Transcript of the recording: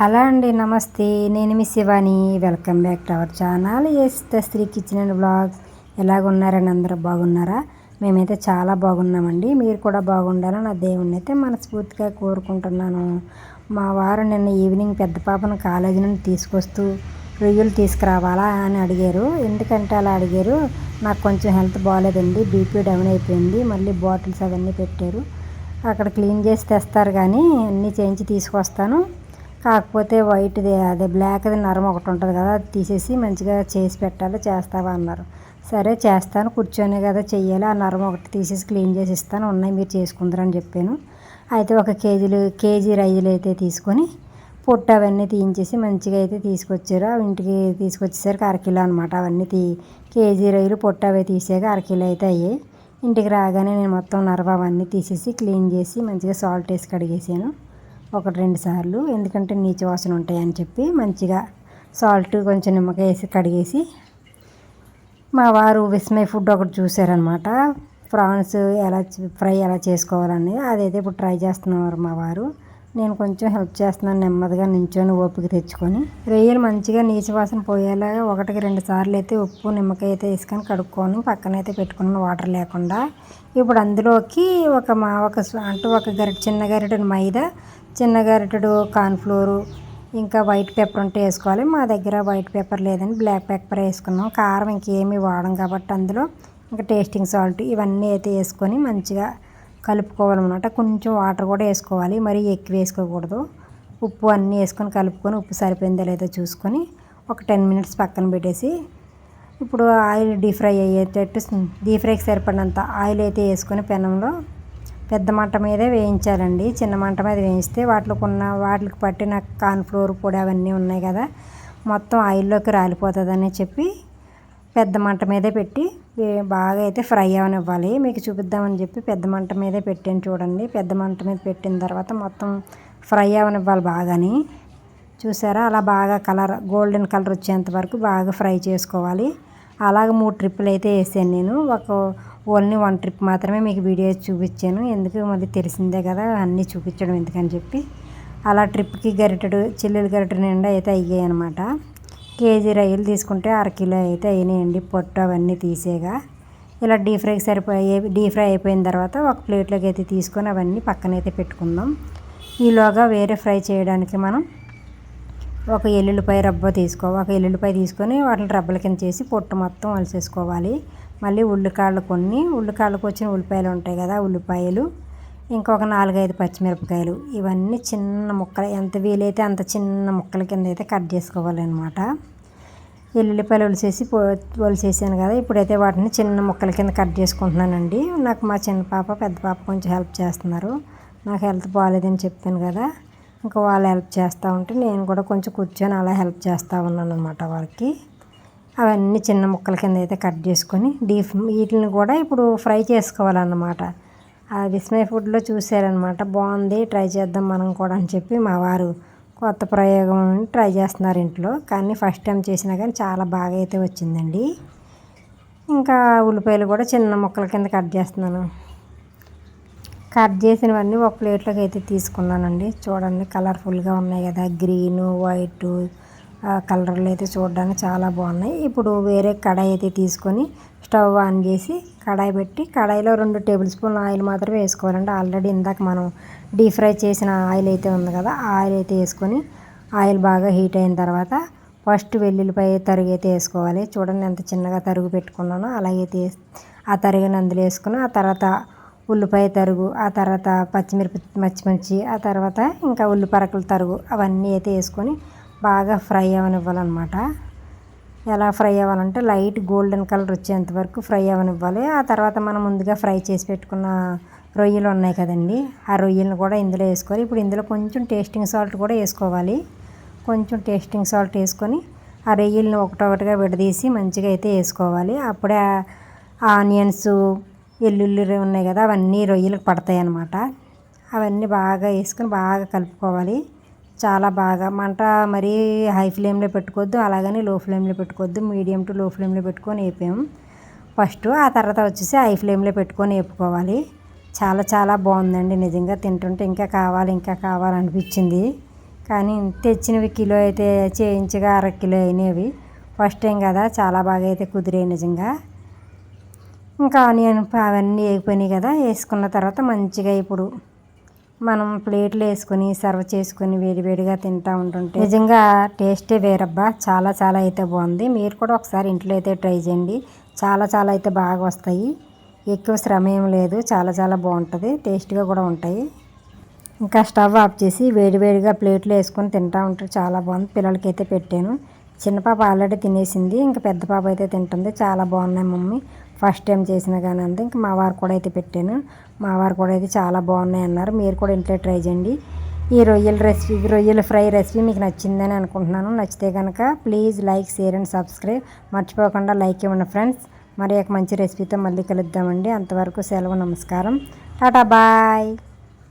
Hello అండి నమస్తే. నేను మీ Shivani. Welcome back to our channel. S Sri kitchen and blogs. ఎలాగున్నారని అందరూ బాగున్నారా? మేమైతే చాలా బాగున్నామండి. మీరు కూడా బాగుండాలని నా దేవుణ్ణి అయితే మనస్ఫూర్తిగా కోరుకుంటున్నాను. మా వారు నిన్న ఈవినింగ్ పెద్ద పాపను కాలేజీ నుండి తీసుకొస్తూ రొయ్యలు తీసుకురావాలా అని అడిగారు. ఎందుకంటే అలా అడిగారు నాకు కొంచెం హెల్త్ బాగాలేదండి బీపీ డౌన్ అయిపోయింది మళ్ళీ బాటిల్స్ అవన్నీ పెట్టారు. అక్కడ క్లీన్ చేసి తెస్తారు కానీ అన్నీ చేయించి తీసుకొస్తాను. కాకపోతే వైట్ది అదే బ్లాక్ది నరం ఒకటి ఉంటుంది కదా అది తీసేసి మంచిగా చేసి పెట్టాలి చేస్తావా అన్నారు. సరే చేస్తాను కూర్చొని కదా చెయ్యాలి ఆ నరం ఒకటి తీసేసి క్లీన్ చేసి ఇస్తాను ఉన్నాయి మీరు చేసుకుందరని చెప్పాను. అయితే ఒక కేజీలు కేజీ రైజులు అయితే తీసుకొని పొట్టు అవన్నీ తీయించేసి మంచిగా అయితే తీసుకొచ్చారు. ఇంటికి తీసుకొచ్చేసరికి అరకిలో అనమాట అవన్నీ తీ కేజీ రొయ్యలు పొట్టు అవి తీసాక అరకిలో అయితే అయ్యాయి. ఇంటికి రాగానే నేను మొత్తం నరవ అవన్నీ తీసేసి క్లీన్ చేసి మంచిగా సాల్ట్ వేసి కడిగేసాను. ఒకటి రెండు సార్లు. ఎందుకంటే నీచు వాసన ఉంటాయని చెప్పి మంచిగా సాల్ట్ కొంచెం నిమ్మకాయ వేసి కడిగేసి మా వారు విస్మయ్ ఫుడ్ ఒకటి చూశారనమాట ప్రాన్స్ ఎలా ఫ్రై ఎలా చేసుకోవాలని అదైతే ఇప్పుడు ట్రై చేస్తున్నారు మా వారు. నేను కొంచెం హెల్ప్ చేస్తున్నాను నెమ్మదిగా నించొని ఓపిక తెచ్చుకొని. రొయ్యలు మంచిగా నీచు వాసన పోయేలాగా ఒకటికి రెండు సార్లు అయితే ఉప్పు నిమ్మకాయ అయితే వేసుకొని కడుక్కొని పక్కనైతే పెట్టుకున్నాను వాటర్ లేకుండా. ఇప్పుడు అందులోకి ఒక మా ఒక అంటే ఒక గరిట చిన్న గరిటెడు మైదా చిన్న గరిటెడు కార్న్ఫ్లోరు ఇంకా వైట్ పేపర్ ఉంటే వేసుకోవాలి. మా దగ్గర వైట్ పేపర్ లేదని బ్లాక్ పేపర్ వేసుకున్నాం. కారం ఇంకేమీ వాడం కాబట్టి అందులో ఇంకా టేస్టింగ్ సాల్ట్ ఇవన్నీ అయితే వేసుకొని మంచిగా కలుపుకోవాలన్నమాట. కొంచెం వాటర్ కూడా వేసుకోవాలి. మరీ ఎక్కువ వేసుకోకూడదు. ఉప్పు అన్నీ వేసుకొని కలుపుకొని ఉప్పు సరిపోయిందో లేదో చూసుకొని ఒక టెన్ మినిట్స్ పక్కన పెట్టేసి ఇప్పుడు ఆయిల్ డీప్ ఫ్రై అయ్యేటట్టు డీప్ ఫ్రైకి సరిపడినంత ఆయిల్ అయితే వేసుకొని పెనంలో పెద్ద మంట మీదే వేయించాలండి. చిన్న మంట మీద వేయిస్తే వాటికి ఉన్న వాటికి పట్టిన కార్న్ఫ్లోర్ పొడి అవన్నీ ఉన్నాయి కదా మొత్తం ఆయిల్లోకి రాలిపోతుందని చెప్పి పెద్ద మంట మీదే పెట్టి బాగా అయితే ఫ్రై అవనివ్వాలి. మీకు చూపిద్దామని చెప్పి పెద్ద మంట మీదే పెట్టాను చూడండి. పెద్ద మంట మీద పెట్టిన తర్వాత మొత్తం ఫ్రై అవనివ్వాలి బాగాని. చూసారా? అలా బాగా కలర్ గోల్డెన్ కలర్ వచ్చేంత వరకు బాగా ఫ్రై చేసుకోవాలి. అలాగ మూడు ట్రిప్పులు అయితే వేసాను నేను. ఒక ఓన్లీ వన్ ట్రిప్ మాత్రమే మీకు వీడియో చూపించాను. ఎందుకు మళ్ళీ తెలిసిందే కదా అన్నీ చూపించడం ఎందుకని చెప్పి. అలా ట్రిప్కి గరిటెడు చిల్లులు గరిటెడు నిండా అయితే అయ్యాయి అనమాట కేజీ రొయ్యలు తీసుకుంటే అరకిలో అయితే అయినాయండి. పొట్టు అవన్నీ తీసేగా. ఇలా డీప్ ఫ్రైకి సరిపోయే డీప్ ఫ్రై అయిపోయిన తర్వాత ఒక ప్లేట్లోకి అయితే తీసుకొని అవన్నీ పక్కనైతే పెట్టుకుందాం. ఈలోగా వేరే ఫ్రై చేయడానికి మనం ఒక ఎల్లుల్లిపాయ రబ్బ తీసుకో ఒక ఎల్లుల్లిపాయ తీసుకొని వాటిని రబ్బల కింద చేసి పొట్టు మొత్తం వలసేసుకోవాలి మళ్ళీ ఉల్లికాళ్ళు కొన్ని. ఉల్లికాళ్ళకు వచ్చిన ఉల్లిపాయలు ఉంటాయి కదా ఉల్లిపాయలు. ఇంకొక నాలుగైదు పచ్చిమిరపకాయలు. ఇవన్నీ చిన్న ముక్కలు. ఎంత వీలైతే అంత చిన్న ముక్కల కింద అయితే కట్ చేసుకోవాలన్నమాట. ఎల్లుల్లిపాయలు ఒలిసేసి ఒలిసేసాను కదా ఇప్పుడైతే వాటిని చిన్న ముక్కల కింద కట్ చేసుకుంటున్నానండి. నాకు మా చిన్న పాప పెద్ద పాప కొంచెం హెల్ప్ చేస్తున్నారు. నాకు హెల్త్ బాగాలేదని చెప్పాను కదా ఇంకా వాళ్ళు హెల్ప్ చేస్తూ ఉంటే నేను కూడా కొంచెం కూర్చొని అలా హెల్ప్ చేస్తూ ఉన్నాను అనమాట వాళ్ళకి. అవన్నీ చిన్న ముక్కల కింద అయితే కట్ చేసుకొని డీప్ వీటిని కూడా ఇప్పుడు ఫ్రై చేసుకోవాలన్నమాట. ఆ విస్మయ ఫుడ్లో చూసారనమాట బాగుంది ట్రై చేద్దాం మనం కూడా అని చెప్పి మా వారు కొత్త ప్రయోగం ట్రై చేస్తున్నారు ఇంట్లో. కానీ ఫస్ట్ టైం చేసినా కానీ చాలా బాగా అయితే వచ్చిందండి. ఇంకా ఉల్లిపాయలు కూడా చిన్న ముక్కల కింద కట్ చేస్తున్నాను. కట్ చేసినవన్నీ ఒక ప్లేట్లోకి అయితే తీసుకున్నానండి. చూడండి కలర్ఫుల్గా ఉన్నాయి కదా. గ్రీను వైటు కలర్లు అయితే చూడడానికి చాలా బాగున్నాయి. ఇప్పుడు వేరే కడాయి అయితే తీసుకొని స్టవ్ ఆన్ చేసి కడాయి పెట్టి కడాయిలో రెండు టేబుల్ స్పూన్ ఆయిల్ మాత్రమే వేసుకోవాలండి. ఆల్రెడీ ఇందాక మనం డీప్ ఫ్రై చేసిన ఆయిల్ అయితే ఉంది కదా ఆయిల్ అయితే వేసుకొని ఆయిల్ బాగా హీట్ అయిన తర్వాత ఫస్ట్ వెల్లుల్లిపాయ తరుగు అయితే వేసుకోవాలి. చూడండి ఎంత చిన్నగా తరుగు పెట్టుకున్నానో అలాగైతే ఆ తరిగిన అందులో వేసుకుని ఆ తర్వాత ఉల్లిపాయ తరుగు ఆ తర్వాత పచ్చిమిరప పచ్చిమిర్చి ఆ తర్వాత ఇంకా ఉల్లిపరకల తరుగు అవన్నీ అయితే వేసుకొని బాగా ఫ్రై అవనివ్వాలన్నమాట. ఎలా ఫ్రై అవ్వాలంటే లైట్ గోల్డెన్ కలర్ వచ్చేంత వరకు ఫ్రై అవనివ్వాలి. ఆ తర్వాత మనం ముందుగా ఫ్రై చేసి పెట్టుకున్న రొయ్యలు ఉన్నాయి కదండి ఆ రొయ్యలను కూడా ఇందులో వేసుకోవాలి. ఇప్పుడు ఇందులో కొంచెం టేస్టింగ్ సాల్ట్ కూడా వేసుకోవాలి. కొంచెం టేస్టింగ్ సాల్ట్ వేసుకొని ఆ రొయ్యలను ఒకటొకటిగా విడదీసి మంచిగా అయితే వేసుకోవాలి. అప్పుడే ఆనియన్స్ ఎల్లుల్లి ఉన్నాయి కదా అవన్నీ రొయ్యలకు పడతాయి అన్నమాట అవన్నీ బాగా వేసుకొని బాగా కలుపుకోవాలి. చాలా బాగా. మంట మరీ హై ఫ్లేమ్లో పెట్టుకోవద్దు అలాగని లో ఫ్లేమ్లో పెట్టుకోవద్దు మీడియం టు లో ఫ్లేమ్లో పెట్టుకొని వేపాము ఫస్ట్ ఆ తర్వాత వచ్చేసి హై ఫ్లేమ్లో పెట్టుకొని వేపుకోవాలి. చాలా చాలా బాగుందండి నిజంగా తింటుంటే. ఇంకా కావాలి ఇంకా కావాలనిపించింది. కానీ తెచ్చినవి కిలో అయితే చేయించగా అర కిలో అయినవి. ఫస్ట్ టైం కదా చాలా బాగా అయితే కుదిరాయి నిజంగా. ఇంకా ఆనియన్ అవన్నీ వేగిపోయినాయి కదా వేసుకున్న తర్వాత మంచిగా ఇప్పుడు మనం ప్లేట్లు వేసుకొని సర్వ్ చేసుకొని వేడివేడిగా తింటూ ఉంటుంటే నిజంగా టేస్టే వేరబ్బా. చాలా చాలా అయితే బాగుంది. మీరు కూడా ఒకసారి ఇంట్లో అయితే ట్రై చేయండి. చాలా చాలా అయితే బాగా వస్తాయి. ఎక్కువ శ్రమ ఏం లేదు. చాలా చాలా బాగుంటుంది. టేస్ట్గా కూడా ఉంటాయి. ఇంకా స్టవ్ ఆఫ్ చేసి వేడివేడిగా ప్లేట్లు వేసుకొని తింటూ ఉంటారు చాలా బాగుంది. పిల్లలకైతే పెట్టాను. చిన్న పాప ఆల్రెడీ తినేసింది ఇంకా పెద్ద పాప అయితే తింటుంది. చాలా బాగున్నాయి మమ్మీ. ఫస్ట్ టైం చేసిన కానీ అంతా. ఇంకా మా వారు కూడా అయితే పెట్టాను. మా వారు కూడా అయితే చాలా బాగున్నాయి అన్నారు. మీరు కూడా ఇంట్లో ట్రై చేయండి. ఈ రొయ్యల రెసిపీ రొయ్యల ఫ్రై రెసిపీ మీకు నచ్చిందని అనుకుంటున్నాను. నచ్చితే కనుక please like share and subscribe మర్చిపోకుండా లైక్ ఇవ్వండి ఫ్రెండ్స్ మరి ఒక మంచి రెసిపీతో మళ్ళీ కలుద్దామండి. అంతవరకు సెలవు నమస్కారం. Tata bye.